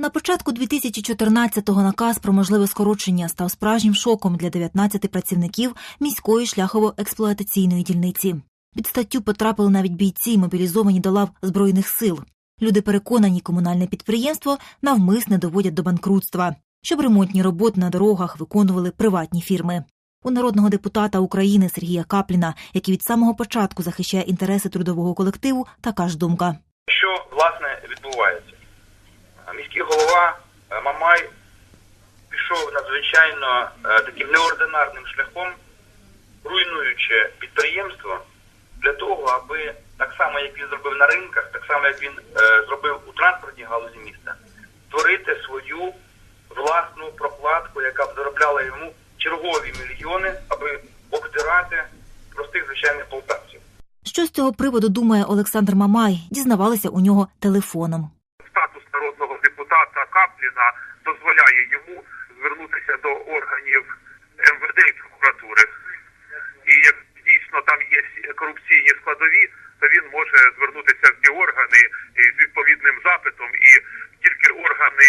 На початку 2014-го наказ про можливе скорочення став справжнім шоком для 19 працівників міської шляхово-експлуатаційної дільниці. Під статтю потрапили навіть бійці, мобілізовані до лав збройних сил. Люди переконані, комунальне підприємство навмисне доводять до банкрутства, щоб ремонтні роботи на дорогах виконували приватні фірми. У народного депутата України Сергія Капліна, який від самого початку захищає інтереси трудового колективу, така ж думка. Що власне відбувається? Міський голова е, Мамай пішов надзвичайно е, таким неординарним шляхом, руйнуючи підприємство для того, аби так само, як він зробив на ринках, так само як він е, зробив у транспортній галузі міста, створити свою власну прокладку, яка б заробляла йому чергові мільйони, аби обтирати простих звичайних полтавців. Що з цього приводу думає Олександр Мамай, дізнавалися у нього телефоном. Депутата Капліна дозволяє йому звернутися до органів МВД і прокуратури. І як дійсно там є корупційні складові, то він може звернутися в ті органи з відповідним запитом, і тільки органи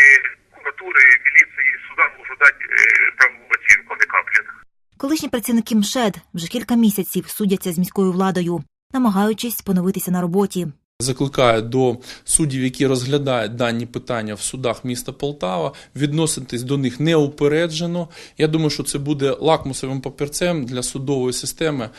прокуратури, міліції суда можуть дати е, правову оцінку не Капліна. Колишні працівники МШЕД вже кілька місяців судяться з міською владою, намагаючись поновитися на роботі. Закликаю до суддів, які розглядають дані питання в судах міста Полтава, відноситись до них неупереджено. Я думаю, що це буде лакмусовим папірцем для судової системи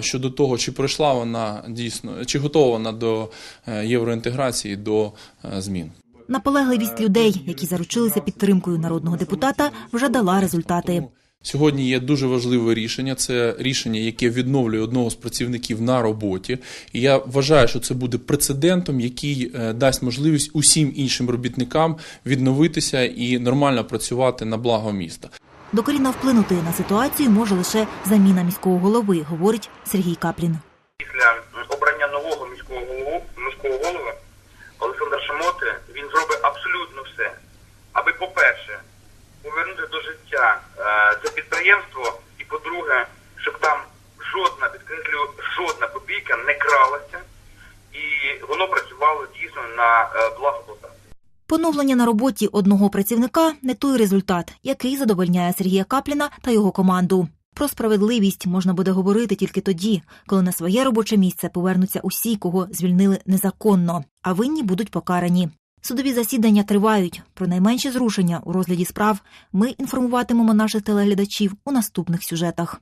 щодо того, чи пройшла вона дійсно, чи готова вона до е, євроінтеграції, до е, змін. Наполегливість людей, які заручилися підтримкою народного депутата, вже дала результати. Сьогодні є дуже важливе рішення. Це рішення, яке відновлює одного з працівників на роботі. І я вважаю, що це буде прецедентом, який е, дасть можливість усім іншим робітникам відновитися і нормально працювати на благо міста. Докорінно вплинути на ситуацію може лише заміна міського голови, говорить Сергій Каплін. після обрання нового міського голову міського голови Олександр Шамоти він зробить абсолютно все, аби, по-перше, повернути до життя е, це підприємство, і по-друге, щоб там жодна, підкреслюю, жодна копійка не кралася, і воно працювало дійсно на е, благо. Поновлення на роботі одного працівника не той результат, який задовольняє Сергія Капліна та його команду. Про справедливість можна буде говорити тільки тоді, коли на своє робоче місце повернуться усі, кого звільнили незаконно, а винні будуть покарані. Судові засідання тривають. Про найменші зрушення у розгляді справ ми інформуватимемо наших телеглядачів у наступних сюжетах.